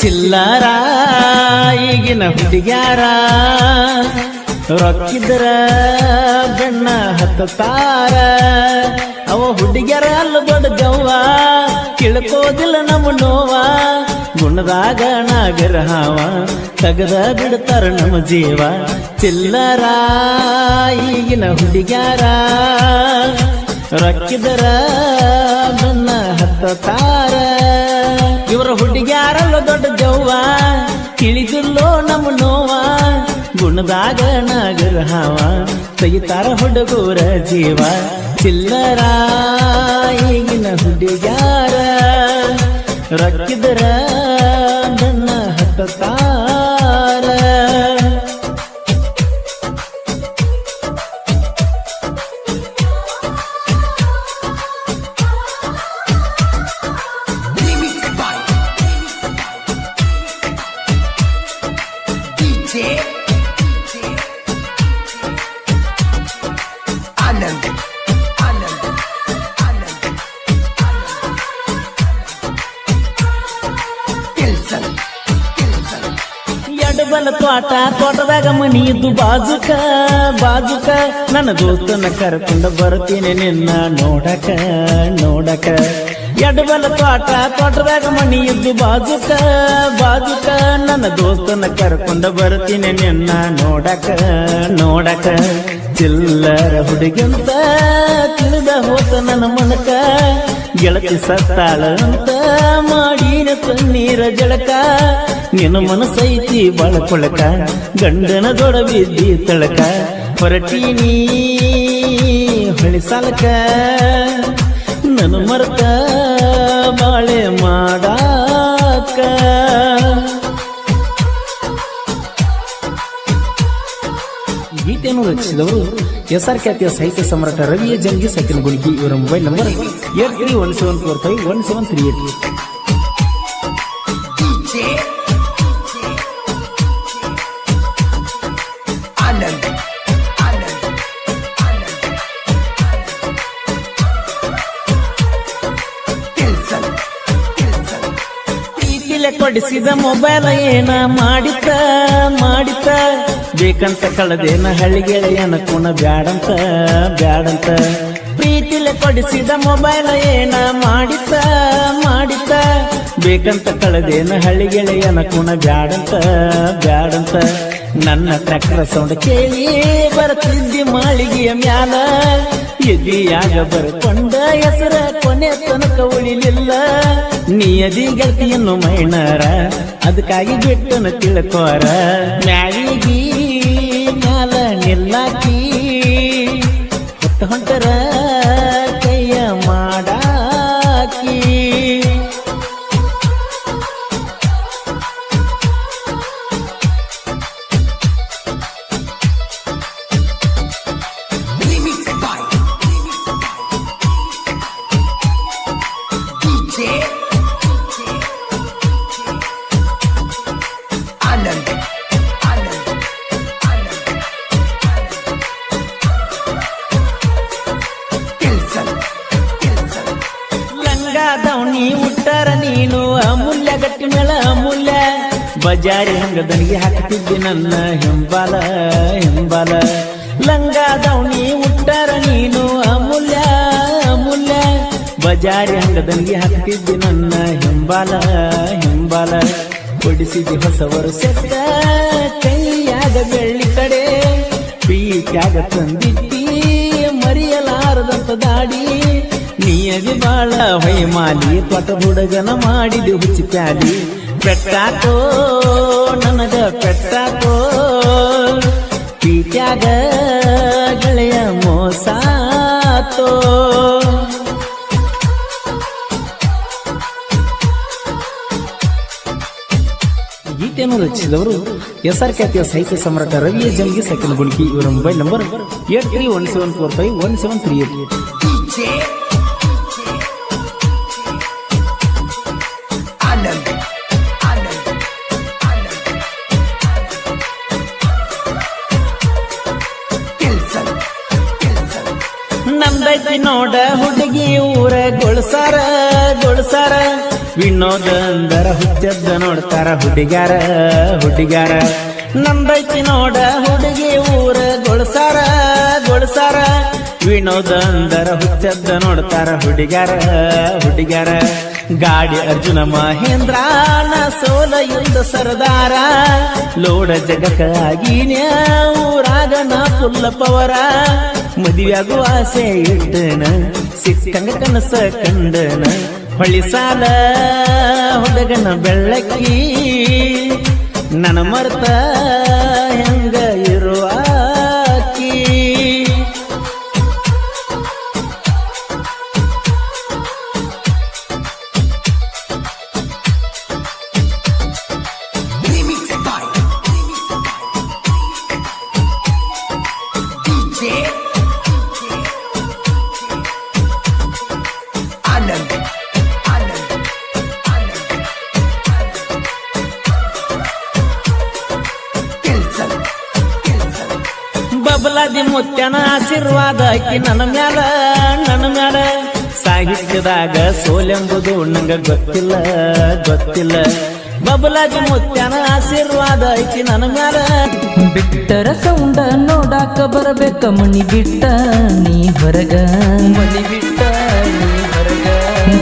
ಚಿಲ್ಲಾರ ಈಗಿನ ಹುಡುಗ್ಯಾರ ರೊಕ್ಕಿದ್ರ ಬೆಣ್ಣ ಹತ್ತಾರ ಅವ ಹುಡುಗಿಯರ ಅಲ್ಲ ದೊಡ್ಡ ದವ್ವ ಕಿಳ್ಕೋದಿಲ್ಲ ನಮ್ಮ ನೋವ. ಗುಣದಾಗ ನಾಗರಹಾವ. ತಗದ ಬಿಡ್ತಾರ ನಮ್ಮ ಜೀವ. ಚಿಲ್ಲರ ಈಗಿನ ಹುಡುಗ್ಯಾರ. ಮನ್ನ ಹತ್ತ ತಾರ. ಇವರ ಹುಡುಗ್ಯಾರಲ್ಲ ದೊಡ್ಡ ಜವ್ವ ತಿಳಿದಿಲ್ಲೋ ನಮ್ಮ ನೋವ. ಗುಣದಾಗ ನಾಗರಹಾವ. ತೆಗಿತಾರ ಹುಡುಗರ ಜೀವ. ಚಿಲ್ಲರ ಈಗಿನ ಹುಡುಗ್ಯಾರ ರಕ್ಕಿದರ ಎಡಬಲ ತೋಟ, ತೋಟದಾಗ ಮನಿ ಇದ್ದು ಬಾಜುಕ ಬಾಜುಕ. ನನ್ನ ದೋಸ್ತನ ಕರ್ಕೊಂಡು ಬರ್ತೀನಿ ನಿನ್ನ ನೋಡಕ ನೋಡಕ. ಎಡಬಲ ತೋಟ, ತೋಟದಾಗ ಮನಿ ಇದ್ದು ಬಾಜುಕ ಬಾಜುಕ. ನನ್ನ ದೋಸ್ತನ ಕರ್ಕೊಂಡು ಬರ್ತೀನಿ ನಿನ್ನ ನೋಡಕ ನೋಡಕ. ಚಿಲ್ಲರ ಹುಡುಗಂತ ತಿಳಿದ ಹೋತ ನನ್ನ ಮನಕ. ಗೆಳತಿ ಸತ್ತಾಳ ಅಂತ ಮಾಡಿನ ತಣ್ಣೀರ ಜಳಕ. ನಿನ್ನ ಮನಸೈತಿ ಬಳಕೊಳಕ, ಗಂಡನ ದೊಡವಿದ್ದಿ ತಳಕ. ಹೊರಟೀನಿ ಹೊಳಿ ಸಾಲಕ. ನನ್ನ ಮರ್ತ ಬಾಳೆ ಮಾಡಾಕ. ಗೀತೆಯನ್ನು ರಚಿಸಿದವರು ಎಸ್ ಆರ್ ಖ್ಯಾತಿಯ ಸಾಹಿತ್ಯ ಸಮ್ರಾಟ ರವಿಯ ಜಂಗಿ ಸಚಿನ್ ಗುಣಿಗಿ ಇವರ mobile number eight three one seven four five one seven three eight. ಪ್ರೀತಿಲೆ ಕೊಡಿಸಿದ ಮೊಬೈಲ್ ಏನ ಮಾಡಿತ ಮಾಡಿತ ಬೇಕಂತ ಕಳದೇನ ಹಳ್ಳಿಗೆಳೆಯನ ಕುಣ ಬ್ಯಾಡಂತ ಬ್ಯಾಡಂತ? ಪ್ರೀತಿಲೆ ಕೊಡಿಸಿದ ಮೊಬೈಲ್ ಏನ ಮಾಡಿತ ಮಾಡಿತ ಬೇಕಂತ ಕಳದೇನ ಹಳ್ಳಿಗೆಳೆಯನ ಕುಣ ಬ್ಯಾಡಂತ ಬ್ಯಾಡಂತ? ನನ್ನ ಟ್ರ್ಯಾಕ್ಟರ್ ಸೌಂಡ್ ಕೇಳಿ ಬರ್ತಿದ್ದಿ ಮಾಳಿಗೆಯ ಮ್ಯಾಲ ಎದಿಯಾಗ ಬರ್ಕೊಂಡ ಹೆಸರ ಕೊನೆ ತನಕ ಉಳಿಲಿಲ್ಲ. ನಿಯದಿ ಗೆಳತಿಯನ್ನು ಮೈನಾರ ಅದಕ್ಕಾಗಿ ಬಿಟ್ಟನ ತಿಳ್ಕೋರ. ಮ್ಯಾಲಿಗಿ ಮ್ಯಾಲ ನಿಲ್ಲಾಕಿ ಹೊತ್ತ ಹೊಂಟರ. ಗಟ್ಟಿ ಮೇಳ ಅಮೂಲ್ಯ ಬಜಾರಿ ಹಂಗದನಿಗೆ ಹಾಕ್ತಿದ್ದಿ ನನ್ನ ಹಿಂಬಾಲ ಹಿಂಬಾಲ. ಲಂಗ ದೌಣಿ ಉಟ್ಟಾರ ನೀನು ಅಮೂಲ್ಯ ಅಮೂಲ್ಯ. ಬಜಾರಿ ಹಂಗದನಿಗೆ ಹಾಕ್ತಿದ್ದಿ ನನ್ನ ಹಿಂಬಾಲ ಹಿಂಬಾಲ. ಕೊಡಿಸಿದಿ ಹೊಸ ವರ್ಷಕ್ಕ ಕೈಯಾಗ ಬೆಳ್ಳಿ ಕಡೆ. ಪೀಕ್ಯಾಗ ತಂದಿದ್ದಿ ನೀಯದಿ ಬಾಳ ಹೊಯ್ಮಾಲಿ ತೊಟ ಹುಡುಗನ ಮಾಡಿದಿ ಹುಚ್ಚಿ ಪ್ಯಾಲಿ. ಪೆಟ್ಟಾಕೋ ನನಗ ಪೆಟ್ಟಾಕೋ, ಪೀಟ್ಯಾಗ ಗೆಳೆಯ ಮೋಸಾತೋ ಗೀತೆಯನ್ನು ರಚಿಸಿದವರು ಎಸ್ ಆರ್ ಖ್ಯಾತಿಯ ಸಾಹಿತ್ಯ ಸಮ್ರಾಟ ರವಿಯ ಜಂಗಿ ಸೈಕಲ್ ಗುಣಿಕಿ. ಇವರ mobile number eight three one seven four five one seven three eight. ನಂದೈತಿ ನೋಡ ಹುಡುಗಿ ಊರ ಗೊಳ್ಸಾರ ಗೊಳ್ಸಾರ. ವಿನೋದ ಅಂದರ, ಹುಚ್ಚದ್ದ ನೋಡ್ತಾರ ಹುಡುಗಾರ ಹುಡುಗಾರ ನಂದೈತಿ ನೋಡ ಹುಡುಗಿ ಊರ ಗೊಳ್ಸಾರ ಗೊಳ್ಸಾರ. ವಿನೋದ ಅಂದರ, ಹುಚ್ಚದ್ದ ನೋಡ್ತಾರ ಹುಡುಗಾರ ಹುಡುಗಾರ ಗಾಡಿ ಅರ್ಜುನ ಮಹೇಂದ್ರ ನ ಸೋಲ ಯುದ್ಧ ಸರದಾರ. ಲೋಡ ಜಗಕ್ಕಾಗಿನ್ಯ ಊರಾಗ ನಾ ಪುಲ್ಲ ಪವರ ಮದುವೆಯಾಗುವ ಆಸೆ ಇಟ್ಟನ ಸಿಕ್ಕಂಗ ಕನಸ ಕಂಡನ ಹೊಳಿ ಸಾಲ ಹುಡುಗನ ಬೆಳ್ಳಕ್ಕಿ ನನ್ನ ಮರ್ತ ಹೆಂಗ ಇರುವಾಕಿ Remix ಬಬಲಾದಿ ಮುತ್ಯನ ಆಶೀರ್ವಾದ ಆಕಿ ನನ್ನ ಮ್ಯಾಲ ನನ್ನ ಮ್ಯಾಲ. ಸಾಹಿತ್ಯದಾಗ ಸೋಲೆಂಬುದು ನಂಗ ಗೊತ್ತಿಲ್ಲ ಗೊತ್ತಿಲ್ಲ. ಬಬಲಾಜಿ ಮುತ್ಯನ ಆಶೀರ್ವಾದ ಅಕಿ ನನ್ನ ಮ್ಯಾಲ. ಬಿಟ್ಟರ ಸೌಂಡ ನೋಡಾಕ ಬರಬೇಕ ಮಣಿ ಬಿಟ್ಟ ನೀ ಹೊರಗ. ಮಣಿ ಬಿಟ್ಟ ನೀ ಹೊರಗ.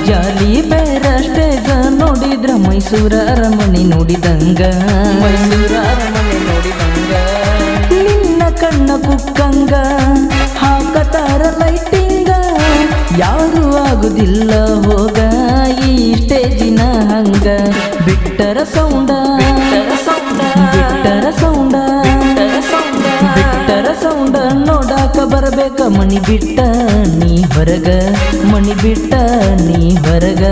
ಜಾಲಿ ಬೇರ ಸ್ಟೇಜ ನೋಡಿದ್ರ ಮೈಸೂರ ಅರಮನೆ ನೋಡಿದಂಗ. ಮೈಸೂರ ಅರಮನೆ ಕಣ್ಣ ಕುಕ್ಕಂಗ ಹಾಕತಾರ ಲೈಟಿಂಗ ಯಾರು ಆಗುದಿಲ್ಲ ಹೋಗ ಈ ಸ್ಟೇಜಿನ ಹಂಗ. ಬಿಟ್ಟರ ಸೌಂಡ ಬಿಟ್ಟರ ಸೌಂಡ ಬಿಟ್ಟರ ಸೌಂಡ ನೋಡಾಕ ಬರಬೇಕ ಮಣಿ ಬಿಟ್ಟ ನೀ ಹೊರಗ ಮಣಿ ಬಿಟ್ಟ ನೀ ಹೊರಗ.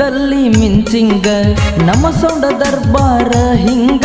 ಮಿಂಚಿಂಗ ನಮ್ಮ ಸೌಂಡ ದರ್ಬಾರ ಹಿಂಗ.